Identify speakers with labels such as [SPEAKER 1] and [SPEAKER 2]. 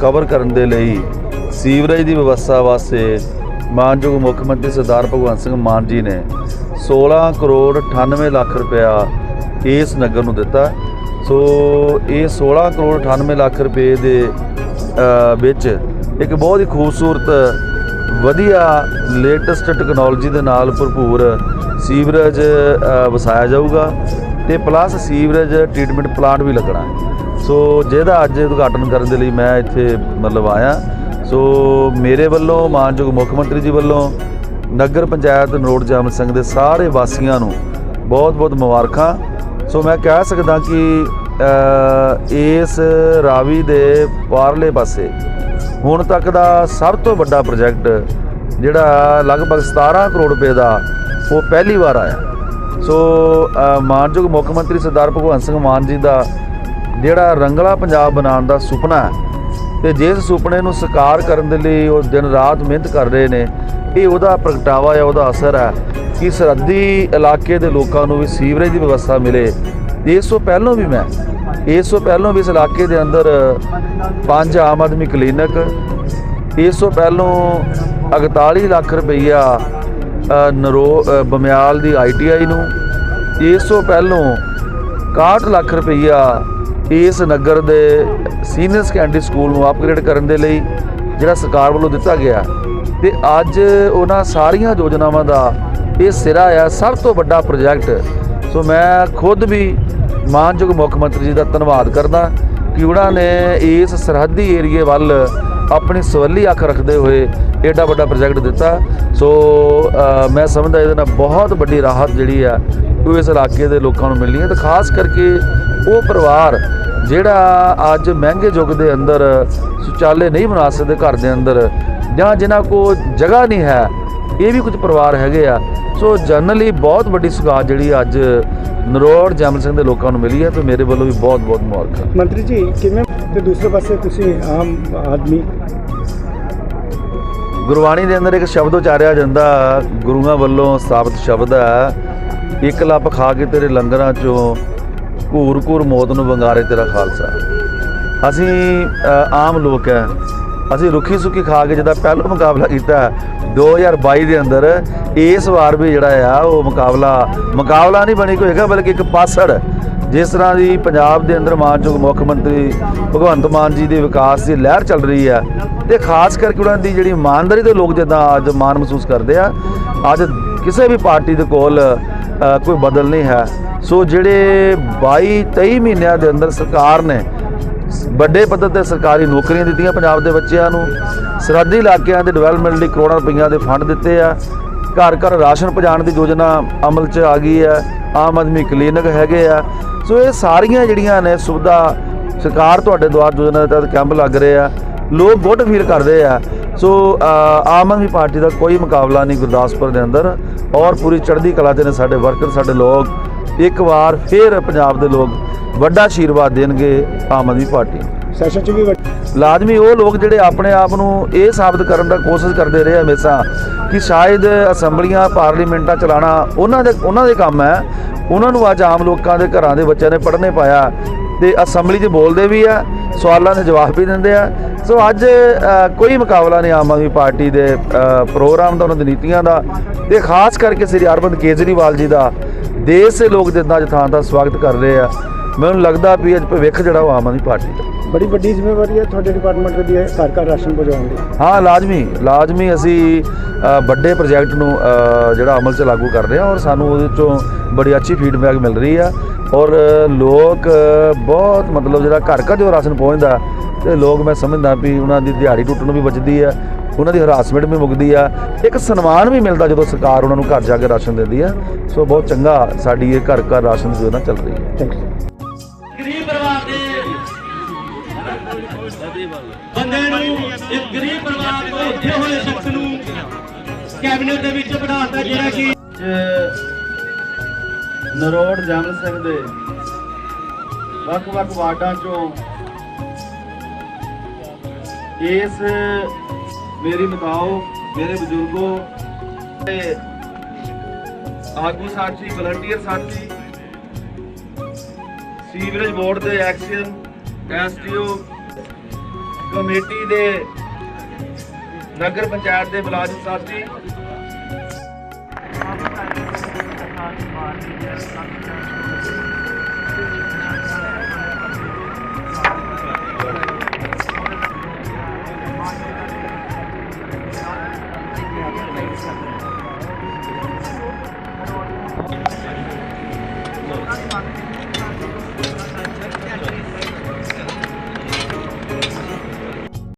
[SPEAKER 1] Cover ਕਰਨ ਦੇ ਲਈ ਸੀਵਰੇਜ ਦੀ ਵਿਵਸਥਾ ਵਾਸਤੇ ਮਾਨਯੋਗ ਮੁੱਖ ਮੰਤਰੀ ਸਰਦਾਰ ਭਗਵੰਤ ਸਿੰਘ ਮਾਨ ਜੀ ਨੇ 16 ਕਰੋੜ 98 ਲੱਖ ਰੁਪਇਆ ਇਸ ਨਗਰ ਨੂੰ ਦਿੱਤਾ। ਸੋ ਇਹ 16 ਕਰੋੜ 98 ਲੱਖ ਰੁਪਏ ਦੇ ਵਿੱਚ ਇੱਕ ਬਹੁਤ ਹੀ ਖੂਬਸੂਰਤ, ਵਧੀਆ ਲੇਟੈਸਟ ਟੈਕਨੋਲੋਜੀ ਦੇ ਨਾਲ ਭਰਪੂਰ ਸੀਵਰੇਜ ਵਸਾਇਆ ਜਾਊਗਾ ਤੇ ਪਲੱਸ ਸੀਵਰੇਜ ਟ੍ਰੀਟਮੈਂਟ ਪਲਾਂਟ ਵੀ ਲੱਗਣਾ ਸੋ ਜਿਹਦਾ ਅੱਜ ਉਦਘਾਟਨ ਕਰਨ ਦੇ ਲਈ ਮੈਂ ਇੱਥੇ ਮਤਲਬ ਆਇਆ। ਸੋ ਮੇਰੇ ਵੱਲੋਂ ਮਾਨਯੋਗ ਮੁੱਖ ਮੰਤਰੀ ਜੀ ਵੱਲੋਂ ਨਗਰ ਪੰਚਾਇਤ ਨਰੋੜ ਜਾਮਲ ਸਿੰਘ ਦੇ ਸਾਰੇ ਵਾਸੀਆਂ ਨੂੰ ਬਹੁਤ-ਬਹੁਤ ਮੁਬਾਰਕਾਂ। ਸੋ ਮੈਂ ਕਹਿ ਸਕਦਾ ਕਿ ਇਸ ਰਾਵੀ ਦੇ ਪਾਰਲੇ ਪਾਸੇ ਹੁਣ ਤੱਕ ਦਾ ਸਭ ਤੋਂ ਵੱਡਾ ਪ੍ਰੋਜੈਕਟ ਜਿਹੜਾ ਲਗਭਗ 17 ਕਰੋੜ ਰੁਪਏ ਦਾ ਉਹ ਪਹਿਲੀ ਵਾਰ ਆਇਆ। ਸੋ ਮਾਨਯੋਗ ਮੁੱਖ ਮੰਤਰੀ ਸਰਦਾਰ ਭਗਵੰਤ ਸਿੰਘ ਮਾਨ ਜੀ ਦਾ ਜਿਹੜਾ ਰੰਗਲਾ ਪੰਜਾਬ ਬਣਾਉਣ ਦਾ ਸੁਪਨਾ ਹੈ ਤੇ ਜਿਸ ਸੁਪਨੇ ਨੂੰ ਸਾਕਾਰ ਕਰਨ ਦੇ ਲਈ ਉਹ ਦਿਨ ਰਾਤ ਮਿਹਨਤ ਕਰ ਰਹੇ ਨੇ, ਇਹ ਉਹਦਾ ਪ੍ਰਗਟਾਵਾ ਹੈ ਉਹਦਾ ਅਸਰ ਹੈ ਕਿ ਸਰਹੱਦੀ ਇਲਾਕੇ ਦੇ ਲੋਕਾਂ ਨੂੰ ਵੀ ਸੀਵਰੇਜ ਦੀ ਵਿਵਸਥਾ ਮਿਲੇ। ਇਸ ਤੋਂ ਪਹਿਲਾਂ ਵੀ ਮੈਂ, ਇਸ ਤੋਂ ਪਹਿਲਾਂ ਵੀ ਇਸ ਇਲਾਕੇ ਦੇ ਅੰਦਰ ਪੰਜ ਆਮ ਆਦਮੀ ਕਲੀਨਿਕ, ਇਸ ਤੋਂ ਪਹਿਲਾਂ 41 ਲੱਖ ਰੁਪਈਆ ਨਰੋ ਬਮਿਆਲ ਦੀ ਆਈਟੀਆਈ ਨੂੰ, ਇਸ ਤੋਂ ਪਹਿਲਾਂ 61 ਲੱਖ ਰੁਪਈਆ ਇਸ ਨਗਰ ਦੇ ਸੀਨੀਅਰ ਸੈਕੰਡਰੀ ਸਕੂਲ ਨੂੰ ਅਪਗ੍ਰੇਡ ਕਰਨ ਦੇ ਲਈ ਜਿਹੜਾ ਸਰਕਾਰ ਵੱਲੋਂ ਦਿੱਤਾ ਗਿਆ। ਤੇ ਅੱਜ ਉਹਨਾਂ ਸਾਰੀਆਂ ਯੋਜਨਾਵਾਂ ਦਾ ਇਹ ਸਿਰਾ ਆ, ਸਭ ਤੋਂ ਵੱਡਾ ਪ੍ਰੋਜੈਕਟ ਸੋ ਮੈਂ ਖੁਦ ਵੀ ਮਾਨਯੋਗ ਮੁੱਖ ਮੰਤਰੀ ਜੀ ਦਾ ਧੰਨਵਾਦ ਕਰਦਾ ਕਿ ਉਹਨਾਂ ਨੇ ਇਸ ਸਰਹੱਦੀ ਏਰੀਏ ਵੱਲ ਆਪਣੀ ਸਵੱਲੀ ਅੱਖ ਰੱਖਦੇ ਹੋਏ ਐਡਾ ਵੱਡਾ ਪ੍ਰੋਜੈਕਟ ਦਿੱਤਾ। ਸੋ ਮੈਂ ਸਮਝਦਾ ਇਹਦੇ ਨਾਲ ਬਹੁਤ ਵੱਡੀ ਰਾਹਤ ਜਿਹੜੀ ਆ ਉਹ ਇਸ ਇਲਾਕੇ ਦੇ ਲੋਕਾਂ ਨੂੰ ਮਿਲਣੀ ਹੈ ਤੇ ਖਾਸ ਕਰਕੇ ਉਹ ਪਰਿਵਾਰ ਜਿਹੜਾ ਅੱਜ ਮਹਿੰਗੇ ਯੁੱਗ ਦੇ ਅੰਦਰ ਸੁਚਾਲੇ ਨਹੀਂ ਬਣਾ ਸਕਦੇ ਘਰ ਦੇ ਅੰਦਰ ਜਾਂ ਜਿਨ੍ਹਾਂ ਕੋ ਜਗ੍ਹਾ ਨਹੀਂ ਹੈ ਇਹ ਵੀ ਕੁਝ ਪਰਿਵਾਰ ਹੈਗੇ ਆ। ਸੋ ਜਨਰਲੀ ਬਹੁਤ ਵੱਡੀ ਸੁਗਾਤ ਜਿਹੜੀ ਅੱਜ ਨਰੋੜ ਜਮਲ ਸਿੰਘ ਦੇ ਲੋਕਾਂ ਨੂੰ ਮਿਲੀ ਹੈ ਤੇ ਮੇਰੇ ਵੱਲੋਂ ਵੀ ਬਹੁਤ ਬਹੁਤ ਮੁਬਾਰਕਾਂ
[SPEAKER 2] ਮੰਤਰੀ ਜੀ ਕਿਵੇਂ ਤੇ ਦੂਸਰੇ ਪਾਸੇ ਤੁਸੀਂ ਆਮ ਆਦਮੀ?
[SPEAKER 1] ਗੁਰਬਾਣੀ ਦੇ ਅੰਦਰ ਇੱਕ ਸ਼ਬਦ ਉਚਾਰਿਆ ਜਾਂਦਾ ਗੁਰੂਆਂ ਵੱਲੋਂ ਸਾਬਤ ਸ਼ਬਦ ਹੈ ਇੱਕ ਲੱਪ ਖਾ ਕੇ ਤੇਰੇ ਲੰਗਰਾਂ ਚੋਂ ਘੂਰ ਘੂਰ ਮੌਤ ਨੂੰ ਵੰਗਾਰੇ ਤੇਰਾ ਖਾਲਸਾ। ਅਸੀਂ ਆਮ ਲੋਕ ਹੈ ਅਸੀਂ ਰੁੱਖੀ ਸੁੱਕੀ ਖਾ ਕੇ ਜਿਹਦਾ ਪਹਿਲਾ ਮੁਕਾਬਲਾ ਕੀਤਾ 2022 ਦੇ ਅੰਦਰ ਇਸ ਵਾਰ ਵੀ ਜਿਹੜਾ ਆ, ਉਹ ਮੁਕਾਬਲਾ ਮੁਕਾਬਲਾ ਨਹੀਂ ਬਣੀ ਕੋਈ ਹੈਗਾ, ਬਲਕਿ ਇੱਕ ਪਾਸੜ, ਜਿਸ ਤਰ੍ਹਾਂ ਦੀ ਪੰਜਾਬ ਦੇ ਅੰਦਰ ਮਾਨਯੋਗ ਮੁੱਖ ਮੰਤਰੀ ਭਗਵੰਤ ਮਾਨ ਜੀ ਦੇ ਵਿਕਾਸ ਦੀ ਲਹਿਰ ਚੱਲ ਰਹੀ ਹੈ ਤੇ ਖਾਸ ਕਰਕੇ ਉਹਨਾਂ ਦੀ ਜਿਹੜੀ ਇਮਾਨਦਾਰੀ ਦੇ ਲੋਕ ਜਿੱਦਾਂ ਅੱਜ ਮਾਣ ਮਹਿਸੂਸ ਕਰਦੇ ਆ, ਅੱਜ ਕਿਸੇ ਵੀ ਪਾਰਟੀ ਦੇ ਕੋਲ ਕੋਈ ਬਦਲ ਨਹੀਂ ਹੈ। ਸੋ ਜਿਹੜੇ 22 23 ਮਹੀਨਿਆਂ ਦੇ ਅੰਦਰ ਸਰਕਾਰ ਨੇ ਵੱਡੇ ਪੱਧਰ ਤੇ ਸਰਕਾਰੀ ਨੌਕਰੀਆਂ ਦਿੱਤੀਆਂ ਪੰਜਾਬ ਦੇ ਬੱਚਿਆਂ ਨੂੰ, ਸਰਹੱਦੀ ਇਲਾਕਿਆਂ ਦੇ ਡਿਵੈਲਪਮੈਂਟ ਲਈ ਕਰੋੜਾਂ ਰੁਪਈਆ ਦੇ ਫੰਡ ਦਿੱਤੇ ਆ, ਘਰ ਘਰ ਰਾਸ਼ਨ ਪਹੁੰਚਾਉਣ ਦੀ ਯੋਜਨਾ ਅਮਲ 'ਚ ਆ ਗਈ ਹੈ ਆਮ ਆਦਮੀ ਕਲੀਨਿਕ ਹੈਗੇ ਆ। ਸੋ ਇਹ ਸਾਰੀਆਂ ਜਿਹੜੀਆਂ ਨੇ ਸੁਵਿਧਾ ਸਰਕਾਰ ਤੁਹਾਡੇ ਦੁਆਰ ਯੋਜਨਾ ਦੇ ਤਹਿਤ ਕੈਂਪ ਲੱਗ ਰਹੇ ਆ, ਲੋਕ ਗੁੱਡ ਫੀਲ ਕਰਦੇ ਆ। ਸੋ ਆਮ ਆਦਮੀ ਪਾਰਟੀ ਦਾ ਕੋਈ ਮੁਕਾਬਲਾ ਨਹੀਂ ਗੁਰਦਾਸਪੁਰ ਦੇ ਅੰਦਰ ਔਰ ਪੂਰੀ ਚੜ੍ਹਦੀ ਕਲਾ 'ਚ ਨੇ ਸਾਡੇ ਵਰਕਰ ਸਾਡੇ ਲੋਕ। ਇੱਕ ਵਾਰ ਫਿਰ ਪੰਜਾਬ ਦੇ ਲੋਕ ਵੱਡਾ ਆਸ਼ੀਰਵਾਦ ਦੇਣਗੇ ਆਮ ਆਦਮੀ ਪਾਰਟੀ ਨੂੰ।
[SPEAKER 2] ਸੈਸ਼ਨ ਚ ਵੀ
[SPEAKER 1] ਲਾਜ਼ਮੀ ਉਹ ਲੋਕ ਜਿਹੜੇ ਆਪਣੇ ਆਪ ਨੂੰ ਇਹ ਸਾਬਤ ਕਰਨ ਦਾ ਕੋਸ਼ਿਸ਼ ਕਰਦੇ ਰਹੇ ਹਮੇਸ਼ਾ ਕਿ ਸ਼ਾਇਦ ਅਸੈਂਬਲੀਆਂ ਪਾਰਲੀਮੈਂਟਾਂ ਚਲਾਣਾ ਉਹਨਾਂ ਦੇ ਉਹਨਾਂ ਦੇ ਕੰਮ ਹੈ। ਉਹਨਾਂ ਨੂੰ ਅੱਜ ਆਮ ਲੋਕਾਂ ਦੇ ਘਰਾਂ ਦੇ ਬੱਚਿਆਂ ਨੇ ਪੜ੍ਹਨੇ ਪਾਇਆ ਤੇ ਅਸੈਂਬਲੀ 'ਚ ਬੋਲਦੇ ਵੀ ਆ ਸਵਾਲਾਂ ਦੇ ਜਵਾਬ ਵੀ ਦਿੰਦੇ ਆ। ਸੋ ਅੱਜ ਕੋਈ ਮੁਕਾਬਲਾ ਨਹੀਂ ਆਮ ਆਦਮੀ ਪਾਰਟੀ ਦੇ ਪ੍ਰੋਗਰਾਮ ਦਾ ਉਹਨਾਂ ਦੀ ਨੀਤੀਆਂ ਦਾ ਤੇ ਖਾਸ ਕਰਕੇ ਸ੍ਰੀ ਅਰਵਿੰਦ ਕੇਜਰੀਵਾਲ ਜੀ ਦਾ ਦੇਸ਼ ਦੇ ਲੋਕ ਜਿੱਦਾਂ ਅੱਜ ਥਾਂ ਦਾ ਸਵਾਗਤ ਕਰ ਰਹੇ ਆ। ਮੈਨੂੰ ਲੱਗਦਾ ਵੀ ਅੱਜ ਭਵਿੱਖ ਜਿਹੜਾ ਉਹ ਆਮ ਆਦਮੀ ਪਾਰਟੀ ਦਾ।
[SPEAKER 2] ਬੜੀ ਵੱਡੀ ਜ਼ਿੰਮੇਵਾਰੀ ਹੈ ਤੁਹਾਡੇ ਡਿਪਾਰਟਮੈਂਟ ਦੀ ਹੈ ਘਰ ਰਾਸ਼ਨ ਪਹੁੰਚਾਉਣ ਦੀ।
[SPEAKER 1] ਹਾਂ ਲਾਜ਼ਮੀ ਲਾਜ਼ਮੀ ਅਸੀਂ ਵੱਡੇ ਪ੍ਰੋਜੈਕਟ ਨੂੰ ਜਿਹੜਾ ਅਮਲ 'ਚ ਲਾਗੂ ਕਰ ਰਹੇ ਹਾਂ ਔਰ ਸਾਨੂੰ ਉਹਦੇ ਚੋਂ ਬੜੀ ਅੱਛੀ ਫੀਡਬੈਕ ਮਿਲ ਰਹੀ ਆ। ਔਰ ਲੋਕ ਬਹੁਤ ਮਤਲਬ ਜਿਹੜਾ ਘਰ ਘਰ ਜੋ ਰਾਸ਼ਨ ਪਹੁੰਚਦਾ ਤੇ ਲੋਕ ਮੈਂ ਸਮਝਦਾ ਵੀ ਉਹਨਾਂ ਦੀ ਦਿਹਾੜੀ ਟੁੱਟਣ ਨੂੰ ਵੀ ਬਚਦੀ ਆ। ਉਹਨਾਂ ਦੀ ਹਰਾਸਮੈਂਟ ਵੀ ਮੁੱਕਦੀ ਆ। ਇੱਕ ਸਨਮਾਨ ਵੀ ਮਿਲਦਾ ਜਦੋਂ ਸਰਕਾਰ ਉਹਨਾਂ ਨੂੰ ਘਰ ਜਾ ਕੇ ਰਾਸ਼ਨ ਦਿੰਦੀ ਆ। ਸੋ ਬਹੁਤ ਚੰਗਾ ਸਾਡੀ ਇਹ ਘਰ ਘਰ ਰਾਸ਼ਨ ਦੀ ਯੋਜਨਾ ਚੱਲ ਰਹੀ ਹੈ।
[SPEAKER 2] ਥੈਂਕ ਯੂ
[SPEAKER 3] ਗਰੀਬ ਪਰਿਵਾਰ ਦੇ ਬੰਦੇ ਨੂੰ ਇੱਕ ਗਰੀਬ ਪਰਿਵਾਰ ਤੋਂ ਉੱਠੇ ਹੋਏ ਸ਼ਖਸ ਨੂੰ ਕੈਬਨਿਟ ਦੇ ਵਿੱਚ ਬਿਠਾਤਾ ਜਿਹੜਾ ਕਿ
[SPEAKER 1] ਨਰੋੜ ਜਮਲ ਸਿੰਘ ਦੇ ਵੱਖ-ਵੱਖ ਵਾਰਡਾਂ ਚੋਂ ਇਸ ਮੇਰੀ ਬਤਾਓ ਮੇਰੇ ਬਜ਼ੁਰਗੋ। ਤੇ ਆਗੂ ਸਾਥੀ ਵਲੰਟੀਅਰ ਸਾਥੀ, ਸੀਵਰੇਜ ਬੋਰਡ ਦੇ ਐਕਸ਼ਨ ਐਸਟੀਓ ਕਮੇਟੀ ਦੇ ਨਗਰ ਪੰਚਾਇਤ ਦੇ ਮੁਲਾਜ਼ਮ ਸਾਥੀ। しか。